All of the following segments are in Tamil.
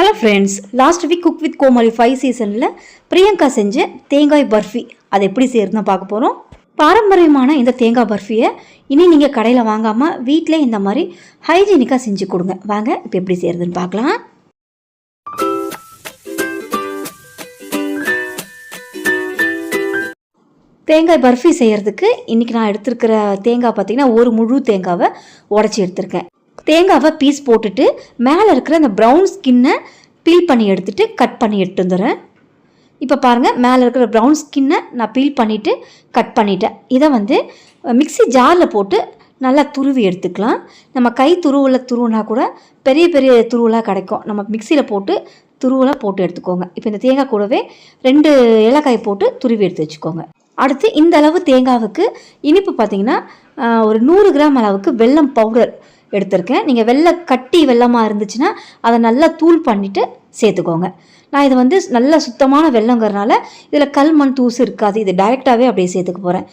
Hello friends last week cook with Comali five சீசனில் பிரியங்கா செஞ்ச தேங்காய் பர்ஃபி. அதை எப்படி செய்யறதுன்னு பார்க்க போகிறோம் பாரம்பரியமான இந்த தேங்காய் பர்ஃபியை இனி நீங்கள் கடையில் வாங்காமல் வீட்டிலே இந்த மாதிரி ஹைஜீனிக்காக செஞ்சு கொடுங்க. வாங்க இப்போ எப்படி செய்யறதுன்னு பார்க்கலாம். தேங்காய் பர்ஃபி செய்கிறதுக்கு இன்றைக்கி நான் எடுத்திருக்கிற தேங்காய் பார்த்தீங்கன்னா ஒரு முழு தேங்காவை உடச்சி எடுத்திருக்கேன். தேங்காவை பீஸ் போட்டுட்டு மேலே இருக்கிற அந்த ப்ரௌன் ஸ்கின்னை பீல் பண்ணி எடுத்துகிட்டு கட் பண்ணி எடுத்து வந்துடுறேன். இப்போ பாருங்கள் மேலே இருக்கிற ப்ரௌன் ஸ்கின்னை நான் பீல் பண்ணிவிட்டு கட் பண்ணிட்டேன். இதை வந்து மிக்சி ஜாரில் போட்டு நல்லா துருவி எடுத்துக்கலாம். நம்ம கை துருவில் துருவுனா கூட பெரிய பெரிய துருவலாக கிடைக்கும். நம்ம மிக்சியில் போட்டு துருவலாக போட்டு எடுத்துக்கோங்க. இப்போ இந்த தேங்காய் கூடவே ரெண்டு ஏலக்காய் போட்டு துருவி எடுத்து வச்சுக்கோங்க. அடுத்து இந்த அளவு தேங்காவுக்கு இனிப்பு பார்த்தீங்கன்னா ஒரு நூறு கிராம் அளவுக்கு வெல்லம் பவுடர் எடுத்திருக்கேன். நீங்கள் வெள்ளை கட்டி வெல்லமாக இருந்துச்சுன்னா அதை நல்லா தூள் பண்ணிவிட்டு சேர்த்துக்கோங்க. நான் இது வந்து நல்ல சுத்தமான வெள்ளங்கிறனால இதில் கல் மண் தூசு இருக்காது. இது டைரெக்டாகவே அப்படியே சேர்த்துக்க போகிறேன்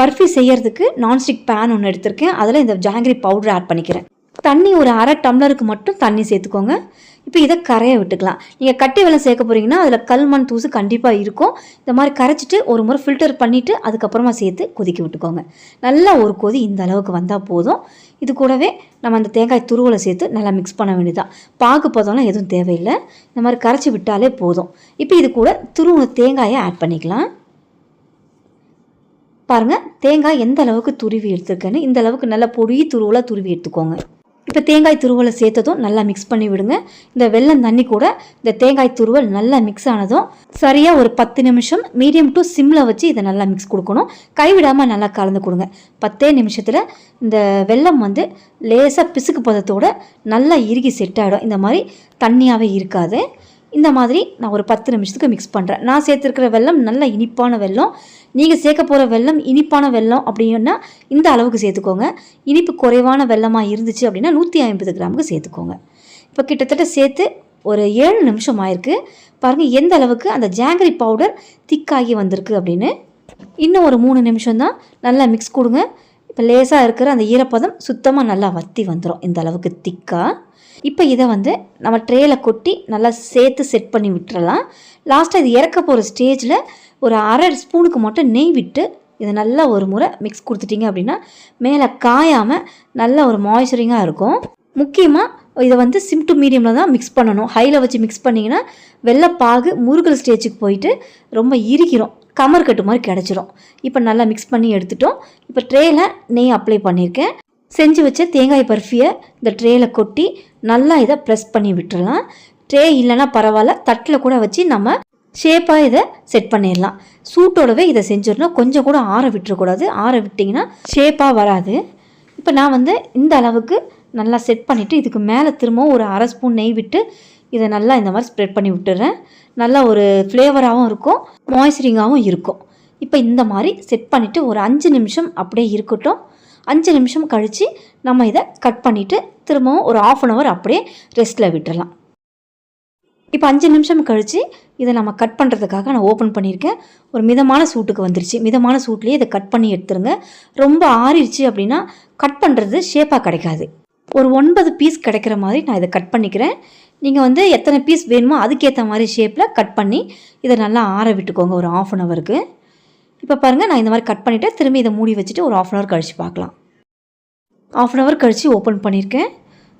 பர்ஃபி செய்யறதுக்கு நான்ஸ்டிக் பேன் ஒன்று எடுத்திருக்கேன். அதில் இந்த ஜாங்கிரி பவுடர் ஆட் பண்ணிக்கிறேன். தண்ணி ஒரு அரை டம்ளருக்கு மட்டும் தண்ணி சேர்த்துக்கோங்க. இப்போ இதை கரைய விட்டுக்கலாம். நீங்கள் கட்டி வெள்ளம் சேர்க்க போகிறீங்கன்னா அதில் கல் மண் தூசு கண்டிப்பாக இருக்கும். இந்த மாதிரி கரைச்சிட்டு ஒரு முறை ஃபில்டர் பண்ணிவிட்டு அதுக்கப்புறமா சேர்த்து கொதிக்க விட்டுக்கோங்க. நல்லா ஒரு கொதி இந்த அளவுக்கு வந்தால் போதும். இது கூடவே நம்ம அந்த தேங்காய் துருவலை சேர்த்து நல்லா மிக்ஸ் பண்ண வேண்டியதான் பாகு பதம்லாம் எதுவும் தேவையில்லை. இந்த மாதிரி கரைச்சி விட்டாலே போதும். இப்போ இது கூட துருவின தேங்காயை ஆட் பண்ணிக்கலாம். பாருங்கள் தேங்காய் எந்த அளவுக்கு துருவி எடுத்துருக்கேன்னு இந்த அளவுக்கு நல்லா பொடி துருவலாக துருவி எடுத்துக்கோங்க. இப்போ தேங்காய் துருவலை சேர்த்ததும் நல்லா மிக்ஸ் பண்ணி விடுங்க. இந்த வெல்லம் தண்ணி கூட இந்த தேங்காய் துருவல் நல்லா மிக்ஸ் ஆனதும் சரியாக ஒரு பத்து நிமிஷம் மீடியம் டு சிம்மில் வச்சு இதை நல்லா மிக்ஸ் கொடுக்கணும். கைவிடாமல் நல்லா கலந்து கொடுங்க. பத்தே நிமிஷத்தில் இந்த வெல்லம் வந்து லேசாக பிசுக்கு பதத்தோட நல்லா இறுகி செட் ஆகிடும் இந்த மாதிரி தண்ணியாகவே இருக்காது. இந்த மாதிரி நான் ஒரு பத்து நிமிஷத்துக்கு மிக்ஸ் பண்ணுறேன் நான் சேர்த்துருக்கிற வெல்லம் நல்ல இனிப்பான வெல்லம். நீங்கள் சேர்க்க போகிற வெல்லம் இனிப்பான வெல்லம் அப்படின்னா இந்த அளவுக்கு சேர்த்துக்கோங்க. இனிப்பு குறைவான வெல்லமாக இருந்துச்சு அப்படின்னா நூற்றி ஐம்பது கிராமுக்கு சேர்த்துக்கோங்க. இப்போ கிட்டத்தட்ட சேர்த்து ஒரு ஏழு நிமிஷம் ஆயிருக்கு. பாருங்கள் எந்த அளவுக்கு அந்த ஜாங்கரி பவுடர் திக்காகி வந்திருக்கு அப்படின்னு. இன்னும் ஒரு மூணு நிமிஷம் தான் நல்லா மிக்ஸ் கொடுங்க. இப்போ லேசாக இருக்கிற அந்த ஈரப்பதம் சுத்தமாக நல்லா வத்தி வந்துடும் இந்த அளவுக்கு திக்காக இப்போ இதை வந்து நம்ம ட்ரேயில் கொட்டி நல்லா சேர்த்து செட் பண்ணி விட்டுறலாம். லாஸ்ட்டாக இது இறக்க போகிற ஸ்டேஜில் ஒரு அரை ஸ்பூனுக்கு மட்டும் நெய் விட்டு இதை நல்லா ஒரு முறை மிக்ஸ் கொடுத்துட்டீங்க அப்படின்னா மேலே காயாமல் நல்ல ஒரு மாய்ச்சரிங்காக இருக்கும். முக்கியமாக இதை வந்து சிம் டு மீடியமில் தான் மிக்ஸ் பண்ணணும். ஹையில் வச்சு மிக்ஸ் பண்ணிங்கன்னா வெள்ளைப்பாகு முருகல் ஸ்டேஜுக்கு போயிட்டு ரொம்ப இறுகிரும். கமர் கட்டு மாதிரி கிடச்சிரும். இப்போ நல்லா மிக்ஸ் பண்ணி எடுத்துட்டோம். இப்போ ட்ரேயில் நெய் அப்ளை பண்ணியிருக்கேன். செஞ்சு வச்ச தேங்காய் பர்ஃபியை இந்த ட்ரேயில் கொட்டி நல்லா இதை ப்ரெஸ் பண்ணி விட்டுடலாம் ட்ரே இல்லைன்னா பரவாயில்ல. தட்டில் கூட வச்சு நம்ம ஷேப்பாக இதை செட் பண்ணிடலாம். சூட்டோடவே இதை செஞ்சிடணும். கொஞ்சம் கூட ஆற விட்டுறக்கூடாது. ஆற விட்டிங்கன்னா ஷேப்பாக வராது. இப்போ நான் வந்து இந்த அளவுக்கு நல்லா செட் பண்ணிவிட்டு இதுக்கு மேலே திரும்பவும் ஒரு அரை ஸ்பூன் நெய் விட்டு இதை நல்லா இந்த மாதிரி ஸ்ப்ரெட் பண்ணி விட்டுறேன். நல்லா ஒரு ஃப்ளேவராகவும் இருக்கும் மாய்ஸ்சரிங்காகவும் இருக்கும். இப்போ இந்த மாதிரி செட் பண்ணிவிட்டு ஒரு அஞ்சு நிமிஷம் அப்படியே இருக்கட்டும். அஞ்சு நிமிஷம் கழித்து நம்ம இதை கட் பண்ணிவிட்டு திரும்பவும் ஒரு ஆஃப் அன் ஹவர் அப்படியே ரெஸ்ட்டில் விட்டுடலாம் இப்போ அஞ்சு நிமிஷம் கழித்து இதை நம்ம கட் பண்ணுறதுக்காக நான் ஓப்பன் பண்ணியிருக்கேன். ஒரு மிதமான சூட்டுக்கு வந்துருச்சு. மிதமான சூட்லேயே இதை கட் பண்ணி எடுத்துருங்க. ரொம்ப ஆறிடுச்சு அப்படின்னா கட் பண்ணுறது ஷேப்பாக கிடைக்காது. ஒரு ஒன்பது பீஸ் கிடைக்கிற மாதிரி நான் இதை கட் பண்ணிக்கிறேன். நீங்கள் வந்து எத்தனை பீஸ் வேணுமோ அதுக்கேற்ற மாதிரி ஷேப்பில் கட் பண்ணி இதை நல்லா ஆற விட்டுக்கோங்க ஒரு ஆஃப் அன் ஹவருக்கு இப்போ பாருங்கள் நான் இந்த மாதிரி கட் பண்ணிவிட்டு திரும்பி இதை மூடி வச்சுட்டு ஒரு ஆஃப் அன் ஹவர் கழித்து பார்க்கலாம். ஆஃப் அன் ஹவர் கழித்து ஓப்பன் பண்ணியிருக்கேன்.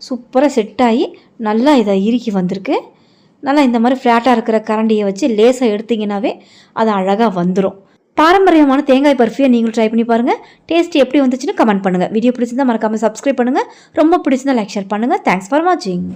சூப்பராக செட் ஆகி நல்லா இதை இறுக்கி வந்திருக்கு. நல்லா இந்த மாதிரி ஃப்ளாட்டாக இருக்கிற கரண்டியை வச்சு லேசாக எடுத்திங்கனாவே அது அழகாக வந்துடும் பாரம்பரியமான தேங்காய் பர்ஃபியை நீங்களும் ட்ரை பண்ணி பாருங்கள் டேஸ்ட் எப்படி வந்துச்சுன்னு கமெண்ட் பண்ணுங்கள் வீடியோ பிடிச்சிருந்தா மறக்காமல் சப்ஸ்கிரைப் பண்ணுங்கள் ரொம்ப பிடிச்சிருந்தா லைக் ஷேர் பண்ணுங்கள் தேங்க்ஸ் ஃபார் வாட்சிங்